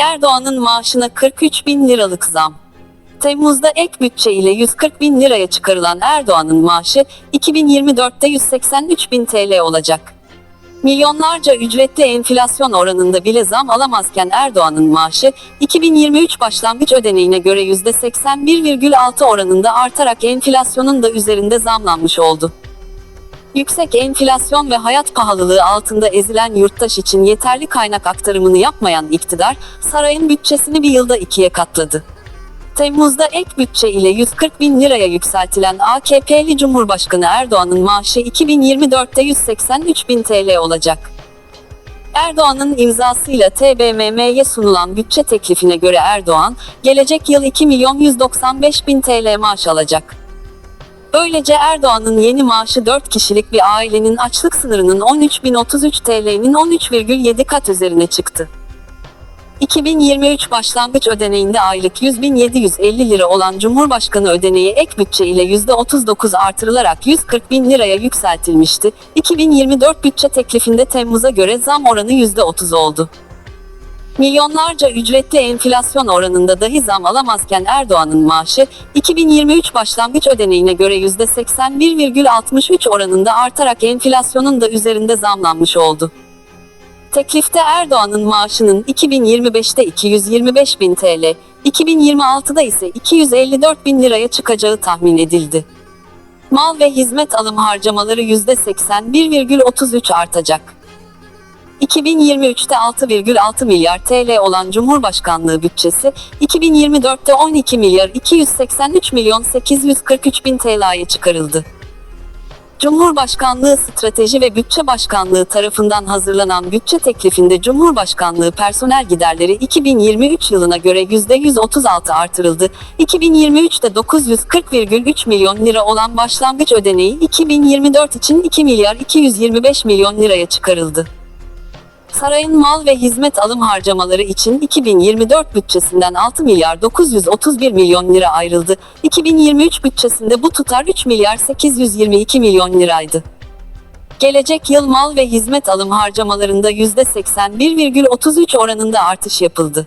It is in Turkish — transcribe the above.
Erdoğan'ın maaşına 43 bin liralık zam. Temmuz'da ek bütçe ile 140 bin liraya çıkarılan Erdoğan'ın maaşı 2024'te 183 bin TL olacak. Milyonlarca ücretli enflasyon oranında bile zam alamazken Erdoğan'ın maaşı 2023 başlangıç ödeneğine göre %81,6 oranında artarak enflasyonun da üzerinde zamlanmış oldu. Yüksek enflasyon ve hayat pahalılığı altında ezilen yurttaş için yeterli kaynak aktarımını yapmayan iktidar, sarayın bütçesini bir yılda ikiye katladı. Temmuz'da ek bütçe ile 140 bin liraya yükseltilen AKP'li Cumhurbaşkanı Erdoğan'ın maaşı 2024'te 183 bin TL olacak. Erdoğan'ın imzasıyla TBMM'ye sunulan bütçe teklifine göre Erdoğan, gelecek yıl 2 milyon 195 bin TL maaş alacak. Böylece Erdoğan'ın yeni maaşı 4 kişilik bir ailenin açlık sınırının 13.033 TL'nin 13,7 kat üzerine çıktı. 2023 başlangıç ödeneğinde aylık 100.750 lira olan Cumhurbaşkanı ödeneği ek bütçe ile %39 artırılarak 140 bin liraya yükseltilmişti. 2024 bütçe teklifinde Temmuz'a göre zam oranı %30 oldu. Milyonlarca ücretli enflasyon oranında dahi zam alamazken Erdoğan'ın maaşı 2023 başlangıç ödeneğine göre %81,63 oranında artarak enflasyonun da üzerinde zamlanmış oldu. Teklifte Erdoğan'ın maaşının 2025'te 225 bin TL, 2026'da ise 254 bin liraya çıkacağı tahmin edildi. Mal ve hizmet alım harcamaları %81,33 artacak. 2023'te 6,6 milyar TL olan Cumhurbaşkanlığı bütçesi, 2024'te 12 milyar 283 milyon 843 bin TL'ye çıkarıldı. Cumhurbaşkanlığı Strateji ve Bütçe Başkanlığı tarafından hazırlanan bütçe teklifinde Cumhurbaşkanlığı personel giderleri 2023 yılına göre %136 artırıldı. 2023'te 940,3 milyon lira olan başlangıç ödeneği 2024 için 2 milyar 225 milyon liraya çıkarıldı. Sarayın mal ve hizmet alım harcamaları için 2024 bütçesinden 6 milyar 931 milyon lira ayrıldı. 2023 bütçesinde bu tutar 3 milyar 822 milyon liraydı. Gelecek yıl mal ve hizmet alım harcamalarında %81,33 oranında artış yapıldı.